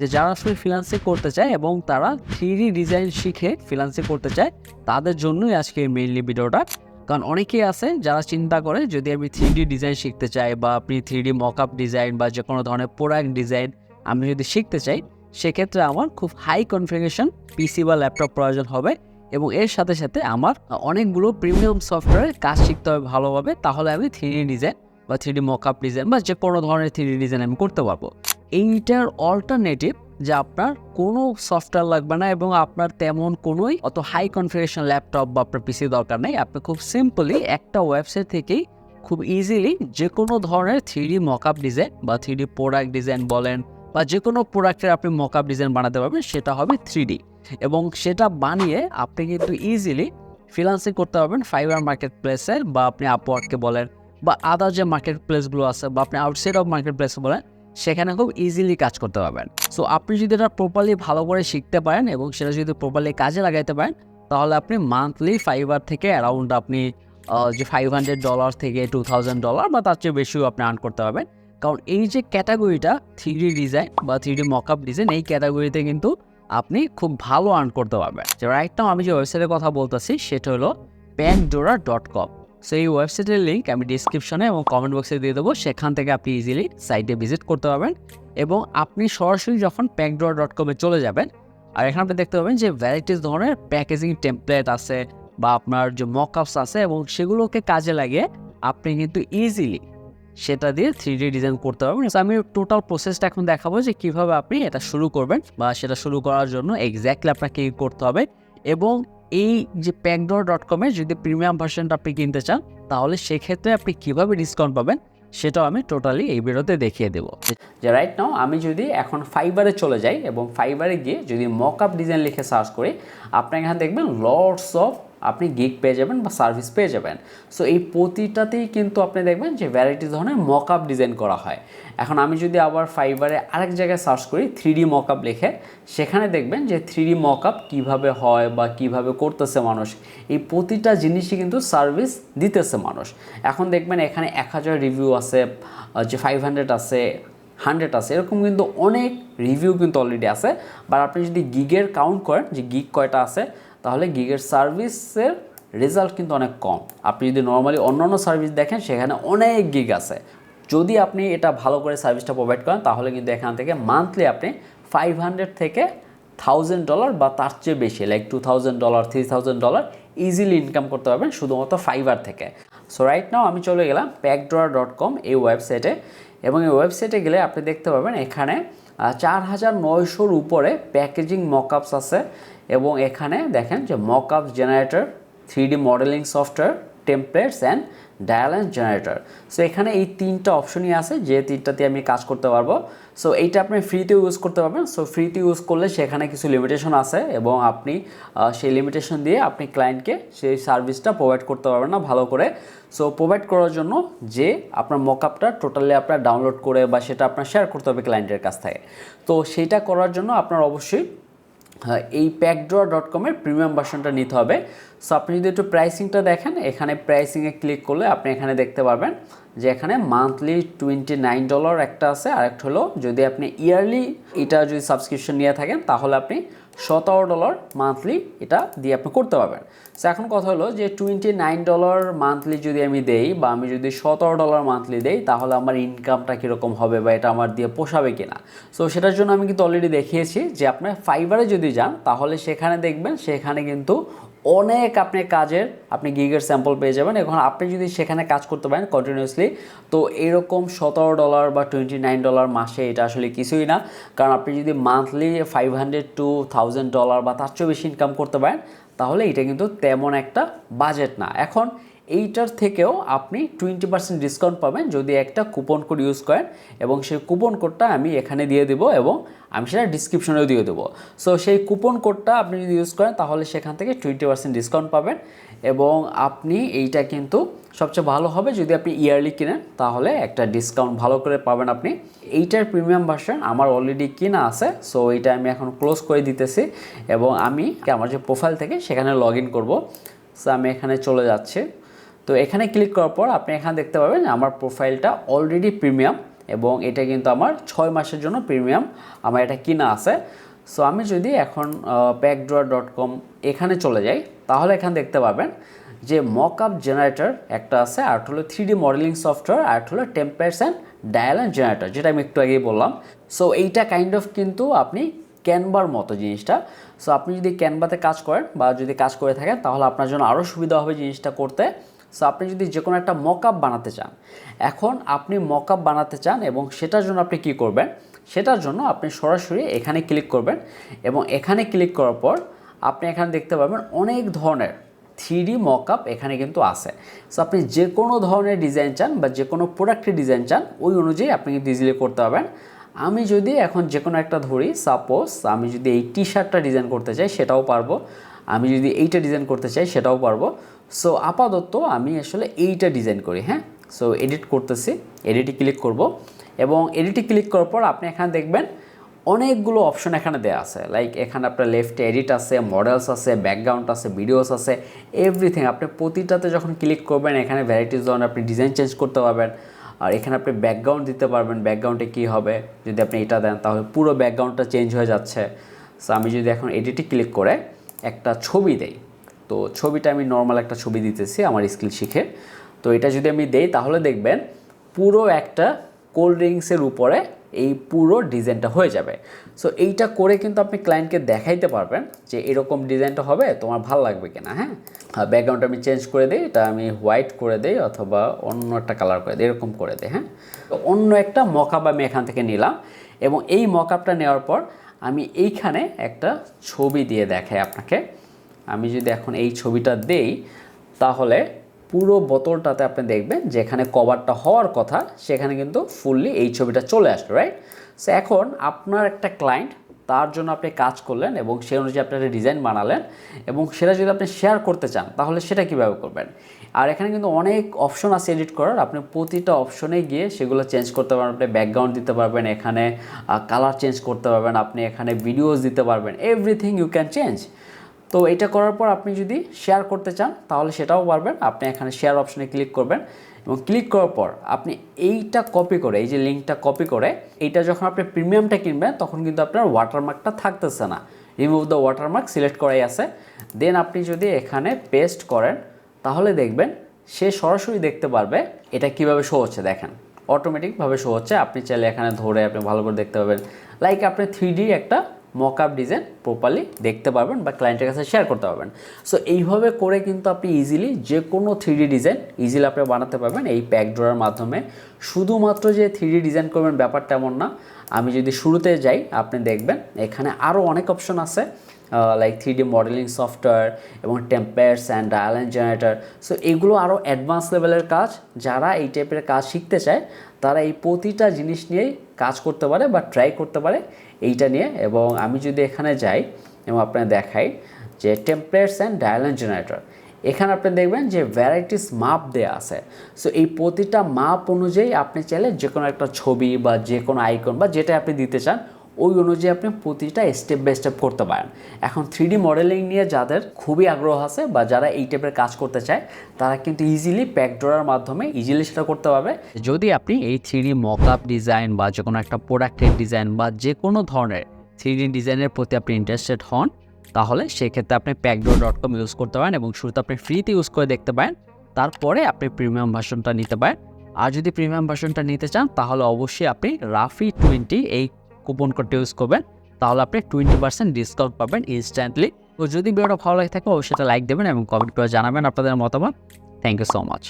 যে যারা আসলে ফ্রিলান্সিং করতে চায় এবং তারা থ্রি ডিজাইন শিখে ফ্রিলান্সিং করতে চায়, তাদের জন্যই আজকে মেইনলি ভিডিওটা। কারণ অনেকেই আছে যারা চিন্তা করে যদি আমি থ্রি ডিজাইন শিখতে চাই বা আপনি থ্রি ডি মকআপ ডিজাইন বা যে কোনো ধরনের প্রোডাক্ট ডিজাইন আমি যদি শিখতে চাই, সেক্ষেত্রে আমার খুব হাই কনফিগারেশন পিসি বা ল্যাপটপ প্রয়োজন হবে এবং এর সাথে সাথে আমার অনেকগুলো প্রিমিয়াম সফটওয়্যারের কাজ শিখতে হবে ভালোভাবে, তাহলে আমি থ্রি ডিজাইন বা থ্রি ডি মকআপ ডিজাইন বা যে কোনো ধরনের থ্রি ডিজাইন আমি করতে পারব। এইটার অল্টারনেটিভ যে আপনার কোনো সফটওয়্যার লাগবে না এবং আপনার তেমন কোনোই অত হাই কনফিগারেশন ল্যাপটপ বা আপনার পিসি দরকার নেই। আপনি খুব সিম্পলি একটা ওয়েবসাইট থেকেই খুব ইজিলি যে কোনো ধরনের থ্রি ডি মকআপ ডিজাইন বা থ্রি ডি প্রোডাক্ট ডিজাইন বলেন বা যে কোনো প্রোডাক্টের আপনি মকআপ ডিজাইন বানাতে পারবেন, সেটা হবে থ্রি ডি এবং সেটা বানিয়ে আপনি কিন্তু ইজিলি ফ্রিলান্সিং করতে পারবেন ফাইবার মার্কেট প্লেসের বা আপনি আপওয়ার্ককে বলেন বা আদার যে মার্কেট প্লেসগুলো আছে বা আপনি আউটসাইড অফ মার্কেট প্লেস বলেন সেখানে খুব ইজিলি কাজ করতে পারবেন। সো আপনি যদি এটা প্রপারলি ভালো করে শিখতে পারেন এবং সেটা যদি প্রপারলি কাজে লাগাইতে পারেন, তাহলে আপনি মান্থলি ফাইবার থেকে অ্যারাউন্ড আপনি যে ফাইভ হান্ড্রেড ডলার থেকে টু থাউজেন্ড ডলার বা তার চেয়ে বেশিও আপনি আর্ন করতে পারবেন। কারণ এই যে ক্যাটাগরিটা থ্রি ডিজাইন বা থ্রি ডি মকআপ ডিজাইন এই ক্যাটাগরিতে কিন্তু আপনি খুব ভালো আর্ন করতে পারবেন। রাইট নাও আমি যে ওয়েবসাইটের কথা বলতেছি, সেটা হলো প্যানডোরা ডট কম সো এই ওয়েবসাইটের লিঙ্ক আমি ডিসক্রিপশনে এবং কমেন্ট বক্সে দিয়ে দেবো। সেখান থেকে আপনি ইজিলি সাইটে ভিজিট করতে পারবেন এবং আপনি সরাসরি যখন প্যাকডোরা ডট কমে চলে যাবেন, আর এখানে আপনি দেখতে পাবেন যে ভ্যারাইটিস ধরনের প্যাকেজিং টেমপ্লেট আছে বা আপনার যে মকআপস আছে এবং সেগুলোকে কাজে লাগিয়ে আপনি কিন্তু ইজিলি সেটা দিয়ে থ্রি ডি ডিজাইন করতে পারবেন। আমি টোটাল প্রসেসটা এখন দেখাবো যে কীভাবে আপনি এটা শুরু করবেন বা সেটা শুরু করার জন্য এক্স্যাক্টলি আপনাকে কি করতে হবে এবং এই যে প্যাকডোর ডট কমের যদি প্রিমিয়াম ভার্সনটা আপনি কিনতে চান, তাহলে সেক্ষেত্রে আপনি কীভাবে ডিসকাউন্ট পাবেন, সেটাও আমি টোটালি এই ভিডিওতে দেখিয়ে দেবো। যে রাইট নাও আমি যদি এখন ফাইবারে চলে যাই এবং ফাইবারে গিয়ে যদি মক আপ ডিজাইন লিখে সার্চ করি আপনি এখানে দেখবেন লর্ডস অফ আপনি গিগ পেয়ে যাবেন বা সার্ভিস পেয়ে যাবেন। সো এই প্রতিটাতেই কিন্তু আপনি দেখবেন যে ভ্যারাইটি ধরনের মকআপ ডিজাইন করা হয়। এখন আমি যদি আবার ফাইবারে আরেক জায়গায় সার্চ করি থ্রি ডি মকআপ লিখে, সেখানে দেখবেন যে থ্রি ডি মকআপ কীভাবে হয় বা কীভাবে করতেছে মানুষ, এই প্রতিটা জিনিসই কিন্তু সার্ভিস দিতেছে মানুষ। এখন দেখবেন এখানে এক হাজার রিভিউ আছে যে ফাইভ হান্ড্রেড আছে হান্ড্রেড আছে, এরকম কিন্তু অনেক রিভিউ কিন্তু অলরেডি আছে। বা আপনি যদি গিগের কাউন্ট করেন, যে গিগ কয়টা আছে তাহলে গিগের সার্ভিসের রেজাল্ট কিন্তু অনেক কম। আপনি যদি নর্মালি অন্যান্য সার্ভিস দেখেন, সেখানে অনেক গিগ আছে। যদি আপনি এটা ভালো করে সার্ভিসটা প্রোভাইড করেন, তাহলে কিন্তু এখান থেকে মান্থলি আপনি ফাইভ হান্ড্রেড থেকে থাউজেন্ড ডলার বা তার চেয়ে বেশি like two thousand dollar three thousand dollar easily income করতে পারবেন শুধুমাত্র ফাইবার থেকে। সো রাইট নাও আমি চলে গেলাম প্যাকড্রয়ার ডট কম এই ওয়েবসাইটে এবং এই ওয়েবসাইটে গেলে আপনি দেখতে পাবেন এখানে চার হাজার নয়শোর উপরে প্যাকেজিং মকআপস আছে এবং এখানে দেখেন যে mockups generator three D modelling software, templates and dielines generator so এখানে এই তিনটা অপশনই আছে, যে তিনটাতে আমি কাজ করতে পারব। সো এইটা আপনি ফ্রিতে ইউজ করতে পারবেন। সো ফ্রিতে ইউজ করলে সেখানে কিছু লিমিটেশন আছে এবং আপনি সেই লিমিটেশন দিয়ে আপনি ক্লায়েন্টকে সেই সার্ভিসটা প্রোভাইড করতে পারবেন না ভালো করে। সো প্রোভাইড করার জন্য যে আপনার মকআপটা টোটালি আপনার ডাউনলোড করে বা সেটা আপনার শেয়ার করতে হবে ক্লায়েন্টের কাছ থেকে। তো সেইটা করার জন্য আপনার অবশ্যই এই প্যাকড্র ডট কমের প্রিমিয়াম ভার্সনটা নিতে হবে। সো আপনি যদি একটু প্রাইসিংটা দেখেন, এখানে প্রাইসিংয়ে ক্লিক করলে আপনি এখানে দেখতে পারবেন যে এখানে মান্থলি টোয়েন্টি নাইন ডলার একটা আছে। আর একটা হলো, যদি আপনি ইয়ারলি এটা যদি সাবস্ক্রিপশন নিয়ে থাকেন, তাহলে আপনি সতেরো ডলার মান্থলি এটা দিয়ে আপনি করতে পারবেন। সো এখন কথা হলো যে টোয়েন্টি নাইন ডলার মান্থলি যদি আমি দেই বা আমি যদি সতেরো ডলার মান্থলি দেই, তাহলে আমার ইনকামটা কীরকম হবে বা এটা আমার দিয়ে পোষাবে কিনা? সো সেটার জন্য আমি কিন্তু অলরেডি দেখিয়েছি যে আপনার ফাইবারে যদি যান, তাহলে সেখানে দেখবেন সেখানে কিন্তু অনেক আপনি কাজের, আপনি গিগের স্যাম্পল পেয়ে যাবেন এখন আপনি যদি সেখানে কাজ করতে পারেন কন্টিনিউসলি তো এরকম সতেরো ডলার বা টোয়েন্টি নাইন ডলার মাসে এটা আসলে কিছুই না। কারণ আপনি যদি monthly five hundred two thousand dollar বা তার চেয়েও বেশি ইনকাম করতে পারেন, তাহলে এটা কিন্তু তেমন একটা বাজেট না। এখন এইটার থেকেও আপনি টোয়েন্টি পার্সেন্ট ডিসকাউন্ট পাবেন যদি একটা কুপন কোড ইউজ করেন এবং সেই কুপন কোডটা আমি এখানে দিয়ে দেবো এবং আমি সেটা ডিসক্রিপশনেও দিয়ে দেবো। সো সেই কুপন কোডটা আপনি যদি ইউজ করেন তাহলে সেখান থেকে টোয়েন্টি পার্সেন্ট ডিসকাউন্ট পাবেন এবং আপনি এইটা কিন্তু সবচেয়ে ভালো হবে যদি আপনি ইয়ারলি কিনেন তাহলে একটা ডিসকাউন্ট ভালো করে পাবেন আপনি। এইটার প্রিমিয়াম ভার্সন আমার অলরেডি কিনা আছে সো এইটা আমি এখন ক্লোজ করে দিতেছি এবং আমি আমার যে প্রোফাইল থেকে সেখানে লগ ইন করব। সো আমি এখানে চলে যাচ্ছি। তো এখানে ক্লিক করার পর আপনি এখানে দেখতে পাবেন আমার প্রোফাইলটা অলরেডি প্রিমিয়াম এবং এটা কিন্তু আমার ছয় মাসের জন্য প্রিমিয়াম আমার এটা কিনা আছে। সো আমি যদি এখন প্যাকড্রয়ার ডট কম এখানে চলে যাই, তাহলে এখানে দেখতে পাবেন যে মক আপ জেনারেটর একটা আছে, আর হলো থ্রি ডি মডেলিং সফটওয়্যার আর হলো templates and dial and generator যেটা আমি একটু আগেই বললাম। সো এইটা কাইন্ড অফ কিন্তু আপনি ক্যানভার মতো জিনিসটা। সো আপনি যদি ক্যানভাতে কাজ করেন বা যদি কাজ করে থাকেন, তাহলে আপনার জন্য আরও সুবিধা হবে জিনিসটা করতে। সো আপনি যদি যে কোনো একটা মক আপ বানাতে চান, এখন আপনি মক আপ বানাতে চান এবং সেটার জন্য আপনি কি করবেন? সেটার জন্য আপনি সরাসরি এখানে ক্লিক করবেন এবং এখানে ক্লিক করার পর আপনি এখানে দেখতে পাবেন অনেক ধরনের থ্রি মকআপ এখানে কিন্তু আছে। সো আপনি যে কোনো ধরনের ডিজাইন চান বা যে কোনো প্রোডাক্টের ডিজাইন চান, ওই অনুযায়ী আপনি কিন্তু ইজিলি করতে পারবেন। আমি যদি এখন যে কোনো একটা ধরি সাপোজ আমি যদি এই টি শার্টটা ডিজাইন করতে চাই, সেটাও পারব। আমি যদি এইটা ডিজাইন করতে চাই, সেটাও পারব। সো আপাতত আমি আসলে এইটা ডিজাইন করি হ্যাঁ? সো এডিট করতেছি এডিটে ক্লিক করব এবং এডিটে ক্লিক করার পর আপনি এখানে দেখবেন অনেকগুলো অপশন এখানে দেওয়া আছে। লাইক এখানে আপনার লেফটে এডিট আছে মডেলস আছে ব্যাকগ্রাউন্ড আছে ভিডিওস আছে এভরিথিং আপনি প্রতিটাতে যখন ক্লিক করবেন, এখানে ভ্যারাইটিস ধরনের আপনি ডিজাইন চেঞ্জ করতে পারবেন। আর এখানে আপনি ব্যাকগ্রাউন্ড দিতে পারবেন ব্যাকগ্রাউন্ডে কী হবে? যদি আপনি এটা দেন, তাহলে পুরো ব্যাকগ্রাউন্ডটা চেঞ্জ হয়ে যাচ্ছে। সো আমি যদি এখন এডিটে ক্লিক করে একটা ছবি দেই তো ছবিটা আমি নর্মাল একটা ছবি দিতেছি আমার স্কিল শিখে। তো এটা যদি আমি দেই, তাহলে দেখবেন পুরো একটা কোল্ড ড্রিঙ্কসের উপরে এই পুরো ডিজাইনটা হয়ে যাবে। সো এইটা করে কিন্তু আপনি ক্লায়েন্টকে দেখাইতে পারবেন যে এরকম ডিজাইনটা হবে, তোমার ভালো লাগবে কিনা হ্যাঁ? ব্যাকগ্রাউন্ডটা আমি চেঞ্জ করে দিই, এটা আমি হোয়াইট করে দিই অথবা অন্য একটা কালার করে দিই, এরকম করে দিই হ্যাঁ? তো অন্য একটা মকআপ আমি এখান থেকে নিলাম এবং এই মকআপটা নেওয়ার পর আমি এইখানে একটা ছবি দিয়ে দেখাই আপনাকে। আমি যদি এখন এই ছবিটা দেই, তাহলে পুরো বোতলটাতে আপনি দেখবেন যেখানে কভারটা হওয়ার কথা, সেখানে কিন্তু ফুললি এই ছবিটা চলে আসলো রাইট সো এখন আপনার একটা ক্লায়েন্ট তার জন্য আপনি কাজ করলেন এবং সেই অনুযায়ী আপনি একটা ডিজাইন বানালেন এবং সেটা যদি আপনি শেয়ার করতে চান, তাহলে সেটা কীভাবে করবেন? আর এখানে কিন্তু অনেক অপশন আছে এডিট করার। আপনি প্রতিটা অপশনে গিয়ে সেগুলো চেঞ্জ করতে পারবেন। আপনি ব্যাকগ্রাউন্ড দিতে পারবেন, এখানে কালার চেঞ্জ করতে পারবেন, আপনি এখানে ভিডিওস দিতে পারবেন এভরিথিং ইউ ক্যান চেঞ্জ তো এটা করার পর আপনি যদি শেয়ার করতে চান, তাহলে সেটাও পারবেন। আপনি এখানে শেয়ার অপশনে ক্লিক করবেন এবং ক্লিক করার পর আপনি এইটা কপি করে, এই যে লিঙ্কটা কপি করে, এইটা যখন আপনি প্রিমিয়ামটা কিনবেন, তখন কিন্তু আপনার ওয়াটারমার্কটা থাকতেছে না। রিমুভ দ্য ওয়াটারমার্ক সিলেক্ট করাই আছে। দেন আপনি যদি এখানে পেস্ট করেন, তাহলে দেখবেন সে সরাসরি দেখতে পারবে এটা কীভাবে শো হচ্ছে, দেখেন। অটোমেটিকভাবে শো হচ্ছে। আপনি চাইলে এখানে ধরে আপনি ভালো করে দেখতে পাবেন। লাইক আপনি থ্রি একটা মক আপ ডিজাইন প্রপারলি দেখতে পারবেন বা ক্লায়েন্টের কাছে শেয়ার করতে পারবেন। সো এইভাবে করে কিন্তু আপনি ইজিলি যে কোনো থ্রি ডিজাইন ইজিলি আপনি বানাতে পারবেন এই প্যাক ড্রয়ার মাধ্যমে। শুধুমাত্র যে থ্রি ডিজাইন করবেন ব্যাপারটা এমন না, আমি যদি শুরুতে যাই, আপনি দেখবেন এখানে আরও অনেক অপশন আছে like three D modelling software এবং templates and dielines generator so এগুলো আরও অ্যাডভান্স লেভেলের কাজ, যারা এই টাইপের কাজ শিখতে চায়, তারা এই প্রতিটা জিনিস নিয়েই কাজ করতে পারে বা ট্রাই করতে পারে। এইটা নিয়ে এবং আমি যদি এখানে যাই এবং আপনার দেখাই যে টেম্পলেটস অ্যান্ড ডায়ালেন জেনারেটর এখানে আপনি দেখবেন যে ভ্যারাইটিস মাপ দেওয়া আছে। সো এই প্রতিটা মাপ অনুযায়ী আপনি চাইলে যে কোনো একটা ছবি বা যে কোনো আইকন বা যেটা আপনি দিতে চান ওই অনুযায়ী আপনি প্রতিটা স্টেপ বাই স্টেপ করতে পারেন। এখন থ্রি মডেলিং নিয়ে যাদের খুবই আগ্রহ আছে বা যারা এই টাইপের কাজ করতে চায়, তারা কিন্তু ইজিলি প্যাক ড্রয়ার মাধ্যমে ইজিলি সেটা করতে পারবে। যদি আপনি এই থ্রি ডি মকআপ ডিজাইন বা যে কোনো একটা প্রোডাক্টের ডিজাইন বা যে কোনো ধরনের থ্রি ডি ডিজাইনের প্রতি আপনি ইন্টারেস্টেড হন, তাহলে সেক্ষেত্রে আপনি প্যাকডো ডট কম ইউজ করতে পারেন এবং শুরুতে আপনি ফ্রিতে ইউজ করে দেখতে পারেন। তারপরে আপনি প্রিমিয়াম ভার্সনটা নিতে পারেন। আর যদি প্রিমিয়াম ভার্সনটা নিতে চান, তাহলে অবশ্যই আপনি রাফি টোয়েন্টি এই কুপন কোডটা ইউজ করবেন, তাহলে আপনি টোয়েন্টি পার্সেন্ট ডিসকাউন্ট পাবেন ইনস্ট্যান্টলি তো যদি ভিডিওটা ভালো লাগে থাকে, অবশ্যই লাইক দেবেন এবং কমেন্ট করে জানাবেন আপনাদের মতামত। Thank you so much